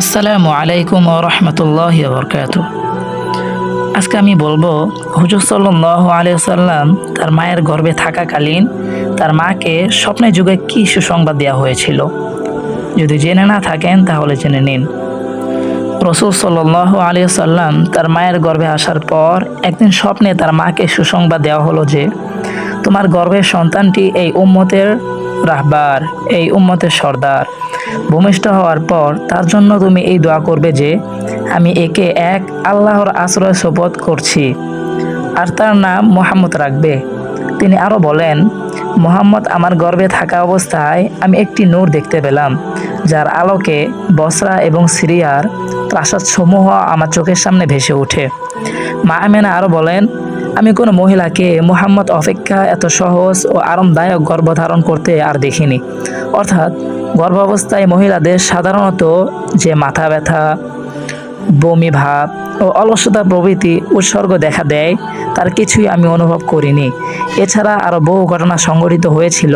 আসসালামু আলাইকুম রহমতুল্লাহ বরকাত। আজকে আমি বলব, হুজুর সাল্লাহ আলিয়াল্লাম তার মায়ের গর্ভে থাকাকালীন তার মাকে স্বপ্নে যুগে কী সুসংবাদ দেওয়া হয়েছিল? যদি জেনে না থাকেন, তাহলে জেনে নিন। রসুল সাল্লাহ আলিয়াল্লাম তার মায়ের গর্ভে আসার পর একদিন স্বপ্নে তার মাকে সুসংবাদ দেওয়া হলো যে, তোমার গর্ভের সন্তানটি এই উম্মতের রাহবার, এই উম্মতের সর্দার। ভূমিষ্ঠ হওয়ার পর তার জন্য তুমি এই দোয়া করবে যে, আমি একে এক আল্লাহর আশ্রয় শপথ করছি। আর তার নাম মোহাম্মদ রাখবে। তিনি আরও বলেন, মোহাম্মদ আমার গর্ভে থাকা অবস্থায় আমি একটি নূর দেখতে পেলাম, যার আলোকে বসরা এবং সিরিয়ার প্রাসাদসমূহ আমার চোখের সামনে ভেসে ওঠে। মা আমেনা আরও বলেন, আমি কোনো মহিলাকে মোহাম্মদ অপেক্ষা এত সহজ ও আরামদায়ক গর্ভধারণ করতে আর দেখিনি। অর্থাৎ গর্ভাবস্থায় মহিলাদের সাধারণত যে মাথা ব্যথা, বমি ভাব ও অলসতা প্রভৃতি উৎসর্গ দেখা দেয়, তার কিছুই আমি অনুভব করিনি। এছাড়া আরও বহু ঘটনা সংঘটিত হয়েছিল